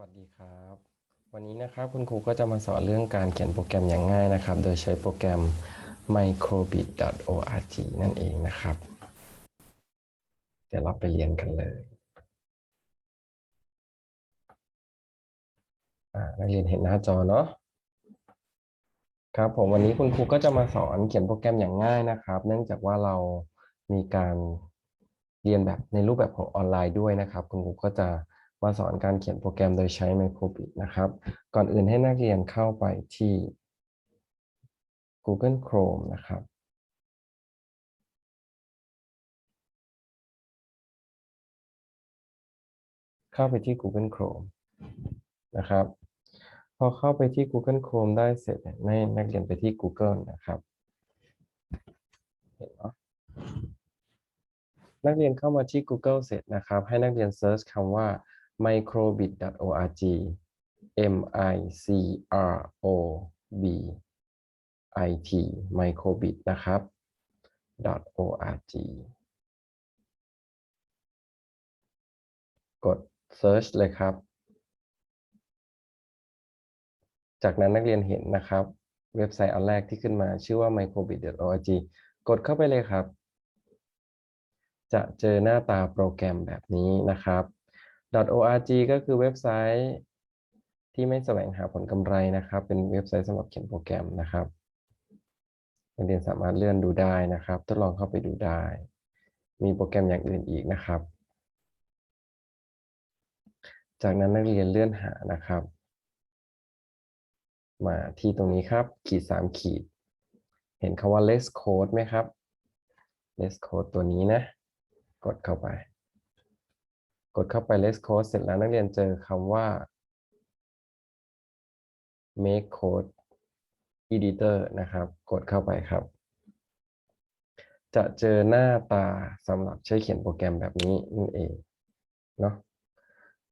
วัสดีครับ วันนี้นะครับคุณครูก็จะมาสอนเรื่องการเขียนโปรแกรมอย่างง่ายนะครับ โดยใช้โปรแกรม microbit.org นั่นเองนะครับ เดี๋ยวเราไปเรียนกันเลยอ่านักเรียนเห็นหน้าจอเนาะครับผมวันนี้คุณครูก็จะมาสอนเขียนโปรแกรมอย่างง่ายนะครับ เนื่องจากว่าเรามีการเรียนแบบในรูปแบบของออนไลน์ด้วยนะครับ คุณครูก็จะ มาสอนการเขียนโปรแกรมโดยใช้ Microbit นะครับ ก่อนอื่นให้นักเรียนเข้าไปที่ Google Chrome นะครับ เข้าไปที่ Google Chrome นะครับ พอเข้าไปที่ Google Chrome ได้เสร็จให้นักเรียนไปที่ Google นะครับ เห็นเนาะนักเรียนเข้ามาที่ Google เสร็จนะครับ ให้นักเรียนเซิร์ชคำว่า microbit.org m i c r o b i t microbit นะครับ .org กด search เลยครับ จากนั้นนักเรียนเห็นนะครับ เว็บไซต์อันแรกที่ขึ้นมาชื่อว่า microbit.org กดเข้าไปเลยครับ จะเจอหน้าตาโปรแกรมแบบนี้นะครับ .org ก็คือเว็บไซต์ที่ไม่แสวงหาผลกำไรนะครับ เป็นเว็บไซต์สำหรับเขียนโปรแกรมนะครับนักเรียนสามารถเลื่อนดูได้นะครับ ทดลองเข้าไปดูได้ มีโปรแกรมอย่างอื่นอีกนะครับ จากนั้นนักเรียนเลื่อนหานะครับ มาที่ตรงนี้ครับ ขีดสามขีด เห็นคำว่า less code ไหมครับ less code ตัวนี้นะ กดเข้าไป กดเข้าไป less code เสร็จแล้วนักเรียนเจอคำว่า make code editor นะครับ กดเข้าไปครับ จะเจอหน้าตาสำหรับใช้เขียนโปรแกรมแบบนี้นั่นเองเนาะ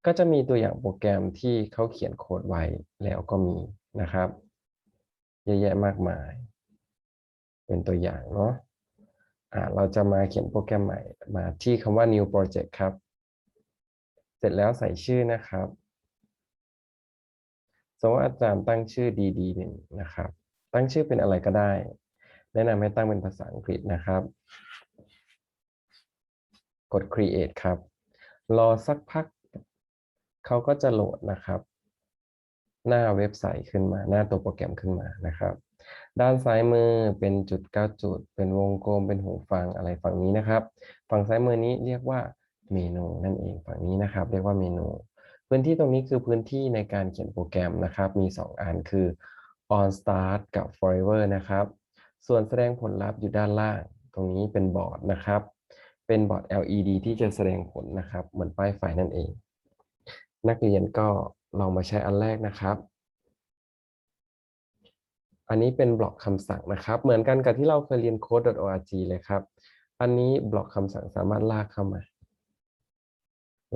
ก็จะมีตัวอย่างโปรแกรมที่เขาเขียนโค้ดไว้แล้วก็มีนะครับ เยอะแยะมากมาย เป็นตัวอย่างเนาะอ่าเราจะมาเขียนโปรแกรมใหม่มาที่คำว่า new project ครับ เสร็จแล้วใส่ชื่อนะครับ สมมติว่าอาจารย์ตั้งชื่อ dd หนึ่งนะครับ ตั้งชื่อเป็นอะไรก็ได้ แนะนำให้ตั้งเป็นภาษาอังกฤษนะครับ กด create ครับ รอสักพัก เขาก็จะโหลดนะครับ หน้าเว็บไซต์ขึ้นมา หน้าตัวโปรแกรมขึ้นมานะครับ ด้านซ้ายมือเป็นจุดเก้าจุด เป็นวงกลม เป็นหูฟังอะไรฝั่งนี้นะครับ ฝั่งซ้ายมือนี้เรียกว่า เมนูนั่นเองฝั่งนี้นะครับ เรียกว่าเมนู พื้นที่ตรงนี้คือพื้นที่ในการเขียนโปรแกรมนะครับ มี 2 อันคือ on start กับ forever นะครับ ส่วนแสดงผลลัพธ์อยู่ด้านล่าง ตรงนี้เป็นบอร์ดนะครับ เป็นบอร์ด LED ที่จะแสดงผลนะครับ เหมือนป้ายไฟนั่นเอง นักเรียนก็ลองมาใช้อันแรกนะครับ อันนี้เป็นบล็อกคำสั่งนะครับ เหมือนกันกับที่เราเคยเรียน code.org เลยครับ อันนี้บล็อกคำสั่งสามารถลากเข้ามา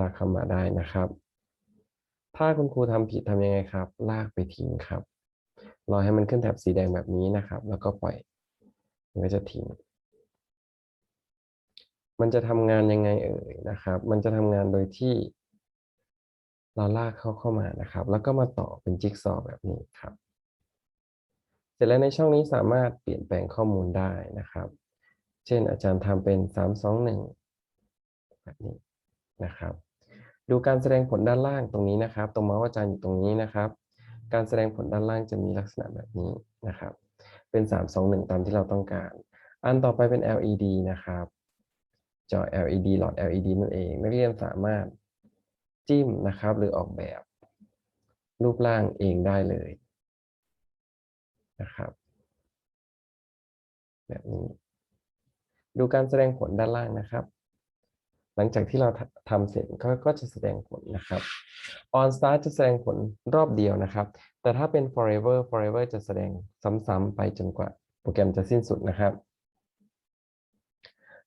ลากเข้ามาได้นะครับ ถ้าคุณครูทำผิดทำยังไงครับ ลากไปทิ้งครับ รอให้มันขึ้นแถบสีแดงแบบนี้นะครับ แล้วก็ปล่อย มันก็จะทิ้ง มันจะทำงานยังไงเอ่ยนะครับ มันจะทำงานโดยที่ เราลากเข้าเข้ามานะครับ แล้วก็มาต่อเป็นจิ๊กซอว์แบบนี้ครับ เสร็จแล้วในช่องนี้สามารถเปลี่ยนแปลงข้อมูลได้นะครับ เช่นอาจารย์ทำเป็นสามสองหนึ่งแบบนี้นะครับ ดูการแสดงผลด้านล่างตรงนี้นะครับ ตรงเมาส์อาจารย์อยู่ตรงนี้นะครับ การแสดงผลด้านล่างจะมีลักษณะแบบนี้นะครับ เป็น 3 2 1 ตามที่เราต้องการ อันต่อไปเป็น LED นะครับ จอ LED หลอด LED นั่นเอง นักเรียนสามารถจิ้มนะครับ หรือออกแบบ รูปร่างเองได้เลยนะครับ แบบนี้ ดูการแสดงผลด้านล่างนะครับ หลังจากที่เราทำเสร็จก็ก็จะแสดงผลนะครับ on start จะแสดงผลรอบเดียวนะครับ แต่ถ้าเป็น forever forever จะแสดงซ้ำๆไปจนกว่าโปรแกรมจะสิ้นสุดนะครับ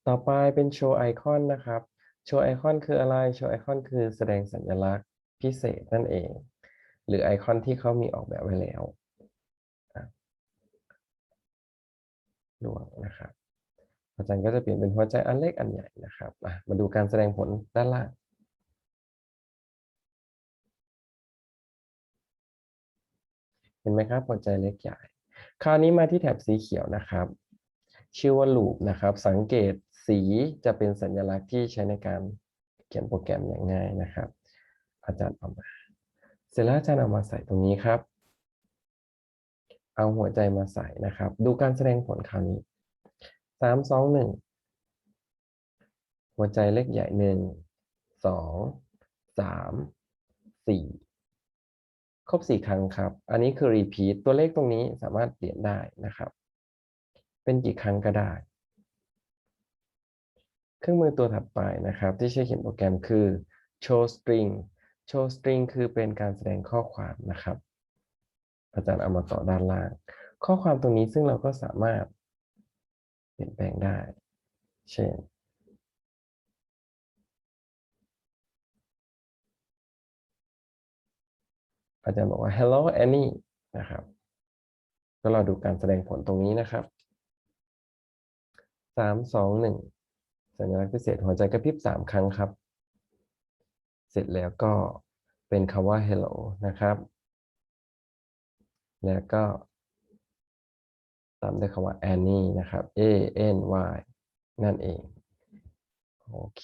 ต่อไปเป็น show icon นะครับ show icon คืออะไร show icon คือแสดงสัญลักษณ์พิเศษนั่นเอง หรือไอคอนที่เขามีออกแบบไว้แล้วดวงนะครับ อาจารย์ก็จะเปลี่ยนเป็นหัวใจอันเล็กอันใหญ่นะครับมาดูการแสดงผลด้านล่างเห็นไหมครับหัวใจเล็กใหญ่ คราวนี้มาที่แถบสีเขียวนะครับ ชื่อว่า loop นะครับ สังเกตสีจะเป็นสัญลักษณ์ที่ใช้ในการเขียนโปรแกรมอย่างง่ายนะครับ อาจารย์เอามา เสร็จแล้วอาจารย์เอามาใส่ตรงนี้ครับ เอาหัวใจมาใส่นะครับ ดูการแสดงผลคราวนี้ สามสองหนึ่งหัวใจเล็กใหญ่หนึ่งสองสามสี่ครบสี่ครั้งครับ อันนี้คือ repeat ตัวเลขตรงนี้สามารถเปลี่ยนได้นะครับ เป็นกี่ครั้งก็ได้ เครื่องมือตัวถัดไปนะครับ ที่ใช้เขียนโปรแกรมคือ show string show string คือเป็นการแสดงข้อความนะครับ อาจารย์เอามาต่อด้านล่าง ข้อความตรงนี้ซึ่งเราก็สามารถ ลี่ยนแปลงได้ เช่น อาจารย์บอกว่า hello Annie นะครับ ก็เราดูการแสดงผลตรงนี้นะครับ สามสองหนึ่งสัญลักษณ์พิเศษหัวใจกระพริบสามครั้งครับ เสร็จแล้วก็เป็นคำว่า hello นะครับ แล้วก็ ตามด้วยคำว่า Annie นะครับ A N Y นั่นเอง โอเค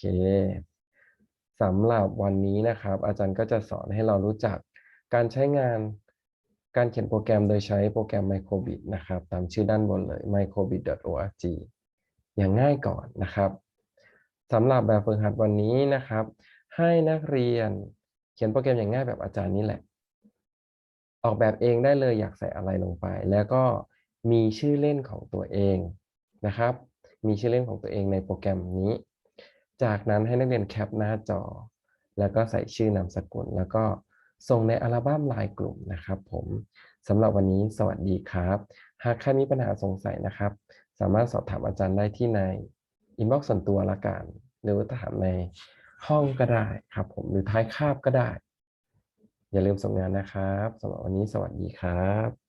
สำหรับวันนี้นะครับ อาจารย์ก็จะสอนให้เรารู้จักการใช้งานการเขียนโปรแกรมโดยใช้โปรแกรม Microbit นะครับ ตามชื่อด้านบนเลย microbit.org อย่างง่ายก่อนนะครับสำหรับแบบฝึกหัดวันนี้นะครับ ให้นักเรียนเขียนโปรแกรมอย่างง่ายแบบอาจารย์นี่แหละ ออกแบบเองได้เลยอยากใส่อะไรลงไป แล้วก็ มีชื่อเล่นของตัวเองนะครับ มีชื่อเล่นของตัวเองในโปรแกรมนี้ จากนั้นให้นักเรียนแคปหน้าจอ แล้วก็ใส่ชื่อนามสกุล แล้วก็ส่งในอัลบั้มลน์กลุ่มนะครับ ผมสำหรับวันนี้สวัสดีครับ หากใครมีปัญหาสงสัยนะครับ สามารถสอบถามอาจารย์ได้ที่ในอินบ็อกซ์ส่วนตัวละกันหรือถามในห้องก็ได้ครับผมหรือท้ายคาบก็ได้ อย่าลืมส่งงานนะครับสำหรับวันนี้สวัสดีครับ